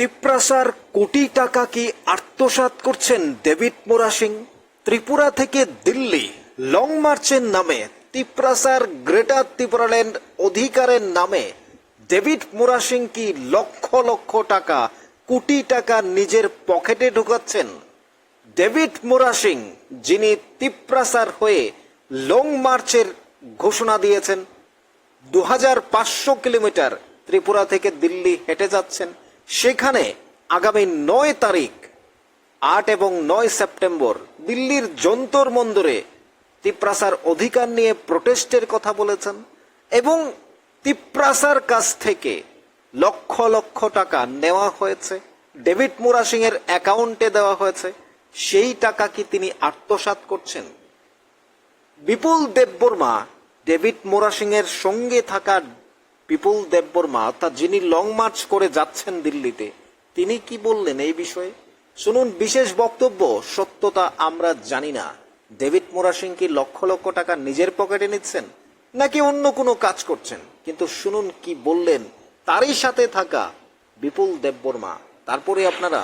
তিপ্রাসার কোটি টাকা কি আত্মসাৎ করছেন ডেভিড মোরা সিং? ত্রিপুরা থেকে দিল্লি, লং মার্চের নামে তিপ্রাসার গ্রেটার ত্রিপুরাল্যান্ড অধিকারের নামে ডেভিড মোরা সিং কি লক্ষ লক্ষ টাকা, কোটি টাকা নিজের পকেটে ঢুকাচ্ছেন? ডেভিড মোরা সিং, যিনি তিপ্রাসার হয়ে লং মার্চের ঘোষণা দিয়েছেন দু হাজার পাঁচশো কিলোমিটার ত্রিপুরা থেকে দিল্লি হেঁটে যাচ্ছেন। সেখানে আগামী নয় তারিখ, আট এবং নয় সেপ্টেম্বর দিল্লির যন্তর মন্দরে তিপ্রাসার অধিকার নিয়ে প্রোটেস্টের কথা বলেছেন এবং তিপ্রাসার কাছ থেকে লক্ষ লক্ষ টাকা নেওয়া হয়েছে। ডেভিড মুরা সিং এর অ্যাকাউন্টে দেওয়া হয়েছে। সেই টাকা কি তিনি আত্মসাৎ করছেন? বিপুল দেববর্মা ডেভিড মোরা সিং এর সঙ্গে থাকা বিপুল দেববর্মা অর্থাৎ যিনি লং মার্চ করে যাচ্ছেন দিল্লিতে, তিনি কি বললেন এই বিষয়ে? শুনুন, বিশেষ বক্তব্য, সত্যতা আমরা জানি না। ডেভিড মোরা সিং কি লক্ষ লক্ষ টাকা নিজের পকেটে নিচ্ছেন, নাকি অন্য কোনো কাজ করছেন? কিন্তু শুনুন কি বললেন তারই সাথে থাকা বিপুল দেববর্মা তারপরে আপনারা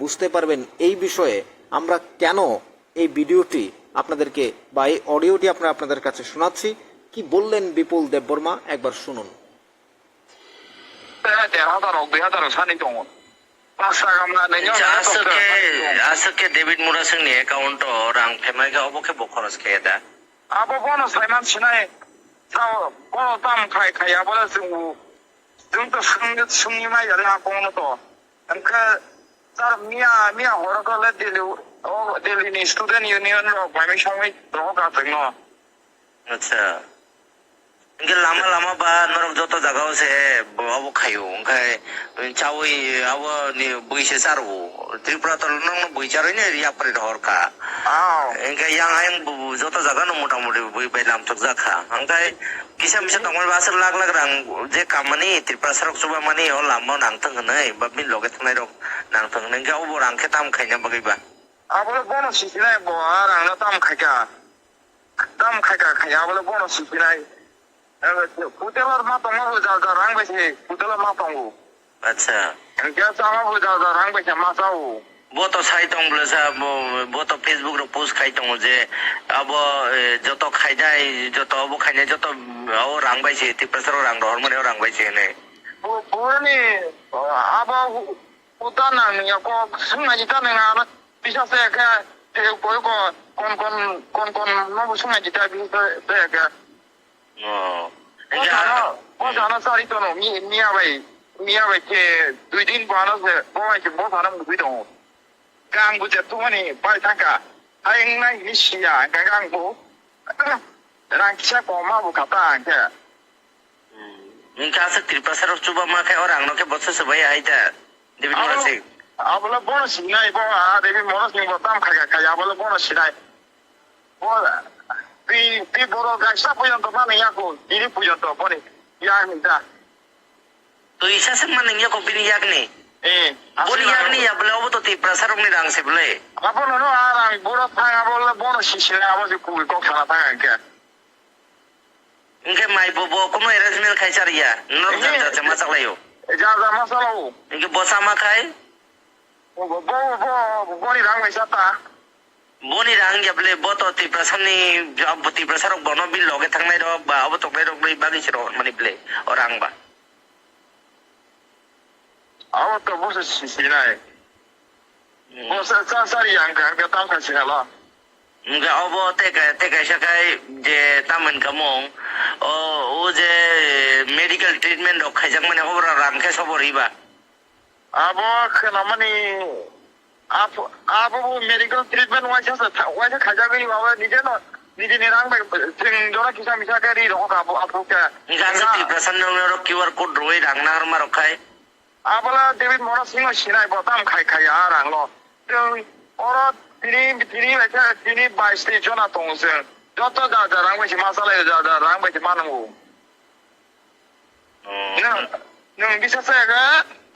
বুঝতে পারবেন এই বিষয়ে আমরা কেন এই ভিডিওটি আপনাদেরকে বা এই অডিওটি আমরা আপনাদের কাছে শোনাচ্ছি। কি বললেন বিপুল দেববর্মা একবার শুনুন। 아스케 데빗 무라승니 에카운터랑 페마이가 어보케 보코노스케다 아보 보노 사이만 시나에 사 보노 담 카이 카이 아보라 승우 등도 승리 승리만 열나 공노도 안카 사 미야 미야 호라콜레 딜리 어 딜리니 스튜던트 유니언 로 바이미 샹위 로가 등노 아차 lama lama ba norok joto jagao se abo khayo ongkai chawoi abo ni buise charu tripura tol nong bui charu ni ya pare dhor ka engkai yang hain bu joto jaga no mota moti bui bai lam tok jakha angkai kisa misa tongol basar lag lag rang je kamani tripura sarok suba mani o lama nang tang nai ba min loge tang nai rok nang tang nang ga obo পুতেলার মা তোমার হয়ে যাও রাং বেশি পুতেলার মা পাঙ্গু আচ্ছা। Gas আমার হয়ে যাও রাং বেশি মাছাও বত সাইতং বলে বত ফেসবুক র পোস্ট খাইতং যে আব যত খাই যাই যত অব খাই যাই যত ও রাং বাইছে তি প্রেসার রাং রহর মনে রাং বাইছে নে পুরানি আব উতা না কো সুনা জিতা না না বিশাসে একা কোন কোন কোন কোন কোন নব সুনা জিতা বিশাসে একা। बोस सारी तो मिया भाई मिया भाई के दुई दिन बोनस बोवाई के बोस आना मुकुई दो गांग बुजे तुमने बाई थाका आइंग ना हिशिया गांग बो रांकिसा कोमा बुकाता आंके उनका से कृपा सर चुबा माखे और आंगनो के बस से भाई आई था देवी मोरा से आबला बोनस नहीं बो आ देवी मोरा से बताम खगा खगा आबला बोनस नहीं बो 이 보 아, 데비 보너스 뭐 땀 가가 가야 아블라 보너스 나이 뭐비 보러 가 사부연 또 만에 야고 이리 부연 또 보니 야입니다 to isa sang manang yo ko biniyak ni 예 boni yak ni ya bla obo to tripura sarok ni rang se blai 아버는 너 아랑 보러 타가 볼라 보너스 시시네 아버지 구글 꼭 하나 타가니까 Engke mai bobo kono arrangement khai sar ya no Eh. jam Munirang yable boto ti prasani job ti prasarok bono bil loge tang nai dok ba obo tok nai dok bagi siro manible orang ba. Awo to busu sisi nai. Busu san sari yang kang ke tam kasi hala. Nga obo teka teka shakai je taman kamong o o je medical treatment dok kajang mane obra ram ke sobori ba. Abo kenamani आप आप वो medical treatment wise wise खाजा गई बाबा निजे न निजे निरांग में सिंग जोरा किसा मिसा के री रोक आप आप क्या निजान से डिप्रेशन में रो क्यूआर कोड रोई रंगना हर मारो खाए आपला डेविड मोरा सिंह सिनाई बताम खाई खाई आ रंग लो तो और তিনি তিনি এটা তিনি বাইশ তে জনা তোংসে যত দাদা রাং বেশি মাসালে দাদা রাং বেশি মানাঙ্গু নং বিশ্বাস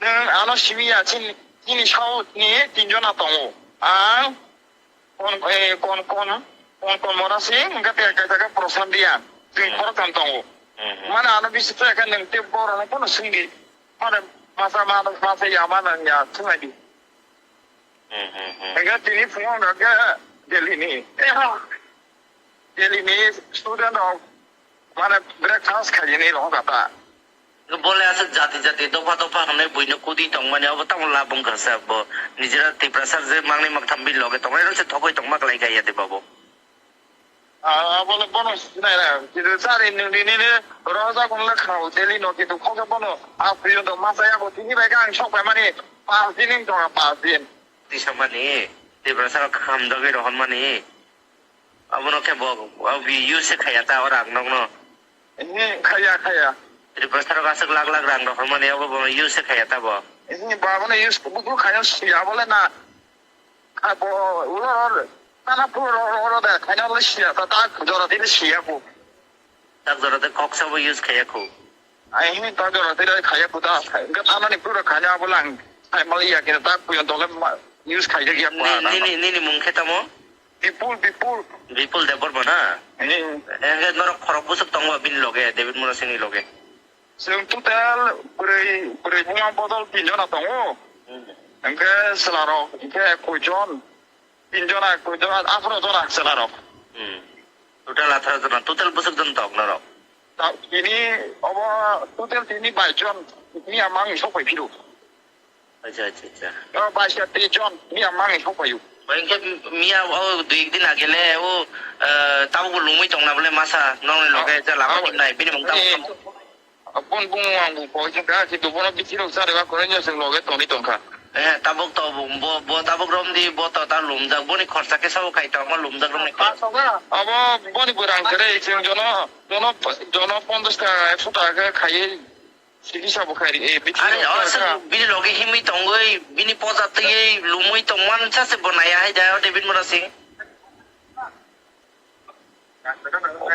নং আলো সিমি আছি ini cao ini e tinjau natong ah kon eh kon kon kon kon ya hmm. hmm. mana enggak tiap kali kita perusahaan dia. Tinggal kantong mana anu bisa tuh akan yang tiap orang pun mana masa mana masa ya mana ya cuma di. Enggak tini pun enggak jadi ini eh jadi ini sudah dong. Mana breakfast kali ini loh kata. বলে আছে জাতি জাতি দফা দফা হনে বইনো কুদি টংমানি of তাম লাবং কাছে ব। নিজেরা তিপ্রাসার যে মাংনি মাক থামবি লগে তোমার হচ্ছে থকই টংমাক লাই গাইয়া দে বাবু বলে বনস নাই না কিন্তু স্যার নিনি রহজা কোনলে খাও দেলি ন কিন্তু খজা বন আপ্রিয় তো মাসায়া গো তিনি বাইকা আং সবাই মানে পাঁচ দিন তো পাঁচ দিন। দিশা মানে তিপ্রাসার খাম দগে রহন মানে। আবনকে বগ আবি ইউসে খায়া তা আর আগ নগ্ন খায়া খায়া মানে খায়া ini ta jora dile kaya bu da ga ta ni puro kaya bolang ai malia kita ta puyon dole yus kaya ya bu নি নি নি নি মুং খেতামো bipul bipul বিপুল দেবর বনা ini এগে নর খরব বুসক তং বিন লগে ডেভিড মুরাসিনি লগে sing total pure pure bunga botol pinjona tongo engke selaro engke kujon pinjona kujon afro jona selaro হুম টোটাল আঠারো জন টোটাল বুসক জন তক নর তা- ini apa total ini baijon ini amang sopai piru আচ্ছা আচ্ছা আচ্ছা baisya tijon ini amang sopai ওইকে মিয়া ও দুই একদিন আগেলে ও তাবো লুমুই তং না বলে মাসা নং লগে যা লামা নাই বিনি jing ka si tu bono bitiro sa de ba ko nya sing loge toni tong ka হ্যাঁ তাবক তো বো বো তাবক রম দি বো তো তার লুম যাক বনি খরচাকে সব খাই তো আমার লুম যাক রম নি abo boni burang kare sing jono jono jono 50 টাকা 100 টাকা খাইয়ে সাব খাই এ আরে bitiro অস বিনি লগে হিমি তঙ্গই বিনি পজা তুই লুমুই তংমান চাসে বনায়া হাই যায় ডেভিড মুরা সিং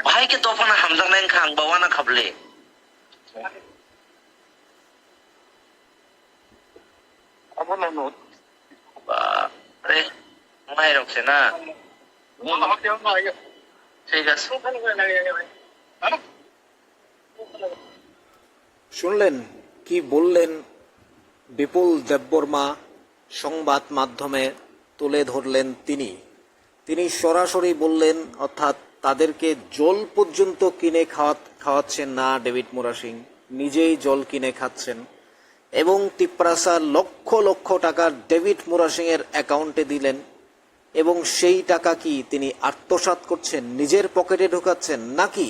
ভাইকে তো ফনা হামজাং নাইন খাং বাওয়ানা খাবলে শুনলেন কি বললেন বিপুল দেববর্মা সংবাদ মাধ্যমে তুলে ধরলেন তিনি। তিনি সরাসরি বললেন অর্থাৎ তাদেরকে জল পর্যন্ত কিনে খাওয়া খাওয়াচ্ছেন না ডেভিড মোরা সিং নিজেই জল কিনে খাচ্ছেন। এবং তিপ্রাসা লক্ষ লক্ষ টাকা ডেভিড মোরা সিং এর অ্যাকাউন্টে দিলেন। এবং সেই টাকা কি তিনি আত্মসাৎ করছেন, নিজের পকেটে ঢোকাচ্ছেন, নাকি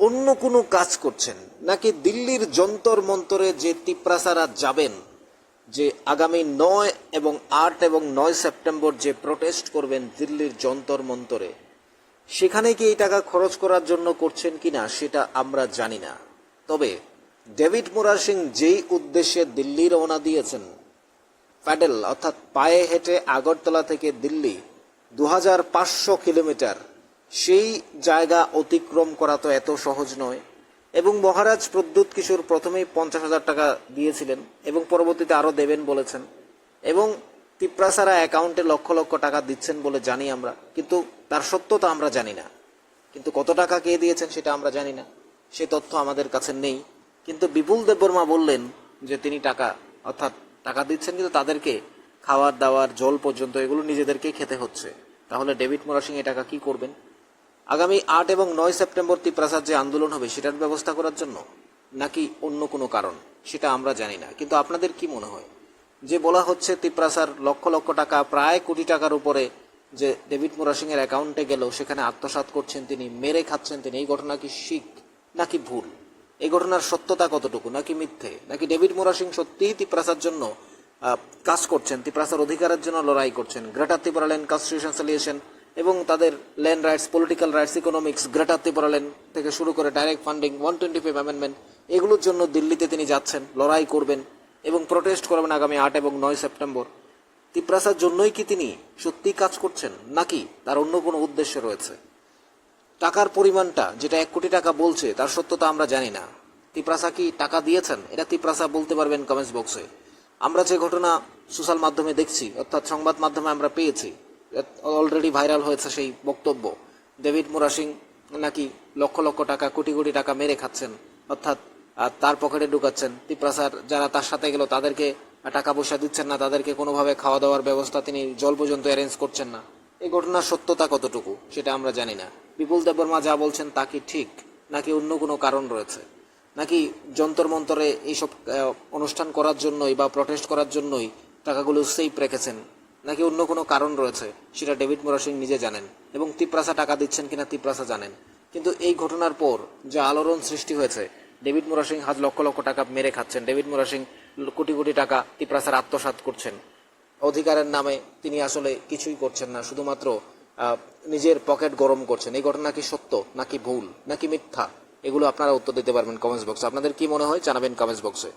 অন্য কোনো কাজ করছেন? নাকি দিল্লির যন্তর মন্তরে যে তিপ্রাসারা যাবেন, যে আগামী নয় এবং আট এবং নয় সেপ্টেম্বর যে প্রটেস্ট করবেন দিল্লির যন্তর মন্তরে? সেখানে কি এই টাকা খরচ করার জন্য করছেন কিনা সেটা আমরা জানি না। তবে ডেভিড মোরা সিং যেই উদ্দেশ্যে দিল্লি রওনা দিয়েছেন, প্যাডেল অর্থাৎ পায়ে হেঁটে আগরতলা থেকে দিল্লি দু হাজার পাঁচশো কিলোমিটার, সেই জায়গা অতিক্রম করা তো এত সহজ নয়। এবং মহারাজ প্রদ্যুৎ কিশোর প্রথমেই পঞ্চাশ হাজার টাকা দিয়েছিলেন এবং পরবর্তীতে আরও দেবেন বলেছেন। এবং তিপ্রাসারা অ্যাকাউন্টে লক্ষ লক্ষ টাকা দিচ্ছেন বলে জানি আমরা, কিন্তু তার সত্যতা আমরা জানি না। কিন্তু কত টাকা কে দিয়েছেন সেটা আমরা জানি না। সে তথ্য আমাদের কাছে নেই। কিন্তু বিপুল দেববর্মা বললেন যে তিনি টাকা, অর্থাৎ টাকা দিচ্ছেন কিন্তু তাদেরকে খাওয়ার দাওয়ার জল পর্যন্ত এগুলো নিজেদেরকেই খেতে হচ্ছে। তাহলে ডেভিড মোরা সিং এই টাকা কি করবেন? আগামী আট এবং নয় সেপ্টেম্বর তিপ্রাসার যে আন্দোলন হবে, সেটার ব্যবস্থা করার জন্য নাকি অন্য কোনো কারণ, সেটা আমরা জানি না। কিন্তু আপনাদের কি মনে হয়? যে বলা হচ্ছে তিপ্রাসার লক্ষ লক্ষ টাকা, প্রায় কোটি টাকার উপরে যে ডেভিড মোরা সিং এর অ্যাকাউন্টে গেল, সেখানে আত্মসাৎ করছেন তিনি, মেরে খাচ্ছেন তিনি। এই ঘটনা কি শিখ নাকি ভুল? এই ঘটনার সত্যতা কতটুকু? নাকি মিথ্যে? নাকি ডেভিড মোরা সিং সত্যিই তিপ্রাসার জন্য কাজ করছেন, তিপ্রাসার অধিকারের জন্য লড়াই করছেন? Greater Tripura land constitution solution এবং তাদের land rights, political rights, economics, greater Tripura land থেকে শুরু করে direct funding, one twenty five amendment, এগুলোর জন্য দিল্লিতে তিনি যাচ্ছেন, লড়াই করবেন। এবং প্রোটেস্ট করবেন আগামী আট এবং নয় সেপ্টেম্বর। তিপ্রাসার জন্যই কি তিনি সত্যিই কাজ করছেন? নাকি তার অন্য কোনো উদ্দেশ্য রয়েছে? টাকার পরিমাণটা যেটা এক কোটি টাকা বলছে, তার সত্যতা আমরা জানি না। তিপ্রাসা কি টাকা দিয়েছেন? এটা তিপ্রাসা বলতে পারবেন কমেন্টস বক্সে আমরা যে ঘটনা সোশ্যাল মাধ্যমে দেখছি, অর্থাৎ সংবাদ মাধ্যমে আমরা পেয়েছি অলরেডি ভাইরাল হয়েছে সেই বক্তব্য। ডেভিড মোরা সিং নাকি লক্ষ লক্ষ টাকা, কোটি কোটি টাকা মেরে খাচ্ছেন, অর্থাৎ তার পকেটে ঢুকাচ্ছেন। তিপ্রা স্যার যারা তার সাথে গেল, তাদেরকে টাকা পয়সা দিচ্ছেন না, তাদেরকে কোনোভাবে খাওয়া দাওয়ার ব্যবস্থা তিনি জল পর্যন্ত অ্যারেঞ্জ করছেন না। এই ঘটনার সত্যতা কতটুকু, সেটা আমরা জানি না। বিপুল দেববর্মা যা বলছেন তা কি ঠিক, নাকি অন্য কোনো কারণ রয়েছে? নাকি যন্তর মন্তরে এইসব অনুষ্ঠান করার জন্যই বা প্রটেস্ট করার জন্যই টাকাগুলো সেফ রেখেছেন, নাকি অন্য কোনো কারণ রয়েছে, সেটা ডেভিড মোরা সিং নিজে জানেন এবং তিপ্রাসা টাকা দিচ্ছেন কিনা তিপ্রাসা জানেন। কিন্তু এই ঘটনার পর যা আলোড়ন সৃষ্টি হয়েছে ডেভিড মুরাসিং হাজ লক্ষ লক্ষ টাকা মেরে খাচ্ছেন। ডেভিড মুরাসিং কোটি কোটি টাকা তিপ্রাসার আত্মসাত করছেন। অধিকারের নামে তিনি আসলে কিছুই করছেন না, শুধুমাত্র নিজের পকেট গরম করছেন। এই ঘটনা কি সত্য, নাকি ভুল, নাকি মিথ্যা? এগুলো আপনারা উত্তর দিতে পারবেন কমেন্টস বক্সে। আপনাদের কি মনে হয় জানাবেন কমেন্টস বক্সে।